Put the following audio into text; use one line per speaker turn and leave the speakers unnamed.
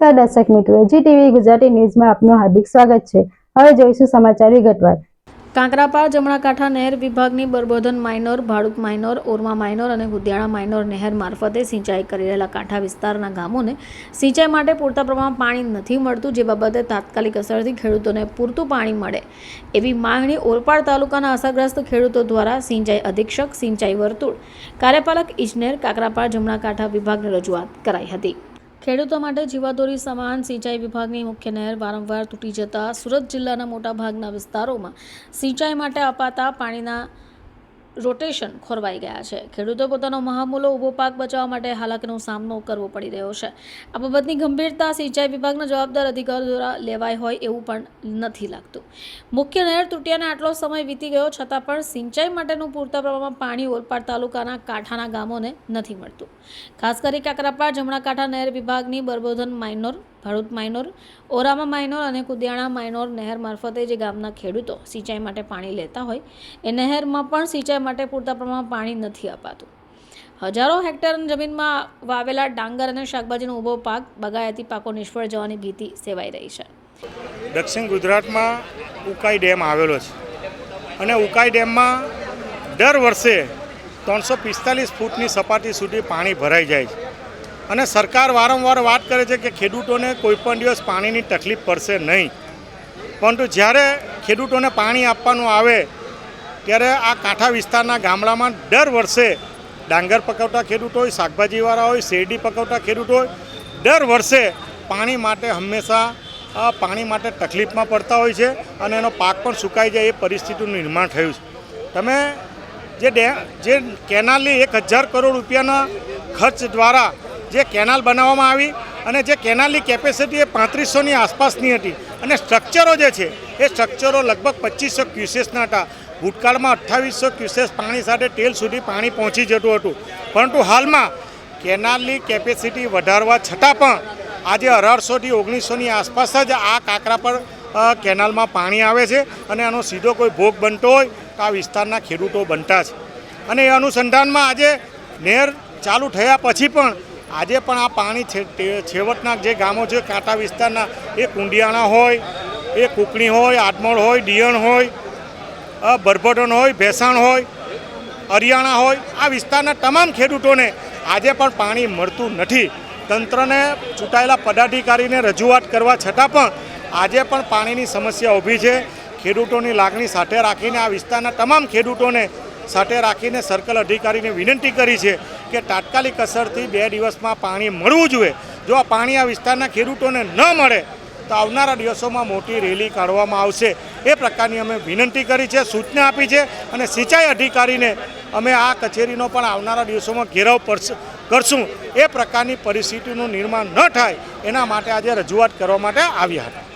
નમસ્કાર, દર્શક મિત્રો. જી ટીવી ગુજરાતી ન્યૂઝમાં આપનું હાર્દિક સ્વાગત છે. હવે જોઈશું સમાચાર વિગતવાર
કાંકરાપાર જમણા કાંઠા નહેર વિભાગની Barbodhan minor, Bhaduk minor, Orma minor અને ગુદિયાળા માઇનોર નહેર મારફતે સિંચાઈ કરી રહેલા કાંઠા વિસ્તારના ગામોને સિંચાઈ માટે પૂરતા પ્રમાણમાં પાણી નથી મળતું, જે બાબતે તાત્કાલિક અસરથી ખેડૂતોને પૂરતું પાણી મળે. એવી માંગણી ઓલપાડ તાલુકાના અસરગ્રસ્ત ખેડૂતો દ્વારા સિંચાઈ અધિક્ષક, સિંચાઈ વર્તુળ, કાર્યપાલક ઇજનેર કાંકરાપાર જમણા કાંઠા વિભાગને રજૂઆત કરાઈ હતી. ખેડૂતો માટે જીવાદોરી સમાન સિંચાઈ વિભાગની મુખ્ય નહેર વારંવાર તૂટી જતા સુરત જિલ્લાના મોટાભાગના વિસ્તારોમાં સિંચાઈ માટે અપાતા પાણીના રોટેશન ખોરવાઈ ગયા છે. ખેડૂતો પોતાનો મહામૂલો ઊભો પાક બચાવવા માટે હાલાકીનો સામનો કરવો પડી રહ્યો છે. આ બાબતની ગંભીરતા સિંચાઈ વિભાગના જવાબદાર અધિકારીઓ દ્વારા લેવાય હોય એવું પણ નથી લાગતું. મુખ્ય નહેર તૂટ્યાને આટલો સમય વીતી ગયો છતાં પણ સિંચાઈ માટેનું પૂરતા પ્રમાણમાં પાણી ઓલપાડ તાલુકાના કાંઠાના ગામોને નથી મળતું. ખાસ કરી કાકરાપાડ જમણા કાંઠા નહેર વિભાગની Barbodhan minor Bhadut minor, Orama minor અને કુદિયાણા માઇનોર નહેર મારફતે જે ગામના ખેડૂતો સિંચાઈ માટે પાણી લેતા હોય, એ નહેરમાં પણ સિંચાઈ માટે પૂરતા પ્રમાણમાં પાણી નથી અપાતું. હજારો હેક્ટર જમીનમાં વાવેલા ડાંગર અને શાકભાજીનો ઊભો પાક બગાયતી પાકો નિષ્ફળ જવાની ભીતિ સેવાઈ રહી છે.
દક્ષિણ ગુજરાતમાં ઉકાઈ ડેમ આવેલો છે અને ઉકાઈ ડેમમાં દર વર્ષે ત્રણસો પિસ્તાલીસ ફૂટની સપાટી સુધી પાણી ભરાઈ જાય છે. અને સરકાર વારંવાર વાત કરે છે કે ખેડૂતોને કોઈપણ દિવસ પાણીની તકલીફ પડશે નહીં. પરંતુ જ્યારે ખેડૂતોને પાણી આપવાનું આવે, ત્યારે આ કાંઠા વિસ્તારના ગામડામાં દર વર્ષે ડાંગર પકવતા ખેડૂતો હોય, શાકભાજીવાળા હોય, શેરડી પકવતા ખેડૂતો હોય, દર વર્ષે પાણી માટે હંમેશા પાણી માટે તકલીફમાં પડતા હોય છે અને એનો પાક પણ સુકાઈ જાય એ પરિસ્થિતિનું નિર્માણ થયું છે. તમે જે ડે, જે કેનાલની એક હજાર કરોડ રૂપિયાના ખર્ચ દ્વારા જે કેનાલ બનાવવામાં આવી અને જે કેનાલની કેપેસિટી એ પાંત્રીસોની આસપાસની હતી. અને સ્ટ્રક્ચરો જે છે, એ સ્ટ્રક્ચરો લગભગ પચીસો ક્યુસેસના હતા ભૂતકાળમાં અઠ્ઠાવીસો ક્યુસેસ પાણી સાથે ટેલ સુધી પાણી પહોંચી જતું હતું. પરંતુ હાલમાં કેનાલની કેપેસિટી વધારવા છતાં પણ આજે અઢારસોથી ઓગણીસોની આસપાસ જ આ કાંકરા પર કેનાલમાં પાણી આવે છે અને એનો સીધો કોઈ ભોગ બનતો હોય તો આ વિસ્તારના ખેડૂતો બનતા છે અને એ અનુસંધાનમાં આજે નહેર ચાલુ થયા પછી પણ આજે પણ આ પાણી છેવટના જે ગામો છે, કાંટા વિસ્તારના, એ કુંડિયાણા હોય, એ કુકણી હોય આટમોળ હોય દિયણ હોય બરભટન હોય, ભેસાણ હોય હરિયાણા હોય, આ વિસ્તારના તમામ ખેડૂતોને આજે પણ પાણી મળતું નથી. તંત્રને ચૂંટાયેલા પદાધિકારીને રજૂઆત કરવા છતાં પણ આજે પણ પાણીની સમસ્યા ઊભી છે. ખેડૂતોની લાગણી સાથે રાખીને આ વિસ્તારના તમામ ખેડૂતોને સાથે રાખીને સર્કલ અધિકારીને વિનંતી કરી છે કે તાત્કાલિક અસરથી બે દિવસમાં પાણી મળવું જોઈએ. જો આ પાણી આ વિસ્તારના ખેડૂતોને ન મળે, તો આવનારા દિવસોમાં મોટી રેલી કાઢવામાં આવશે. એ પ્રકારની અમે વિનંતી કરી છે, સૂચના આપી છે અને સિંચાઈ અધિકારીને અમે આ કચેરીનો પણ આવનારા દિવસોમાં ઘેરાવ કરશું. એ પ્રકારની પરિસ્થિતિનું નિર્માણ ન થાય, એના માટે આજે રજૂઆત કરવા માટે આવ્યા હતા.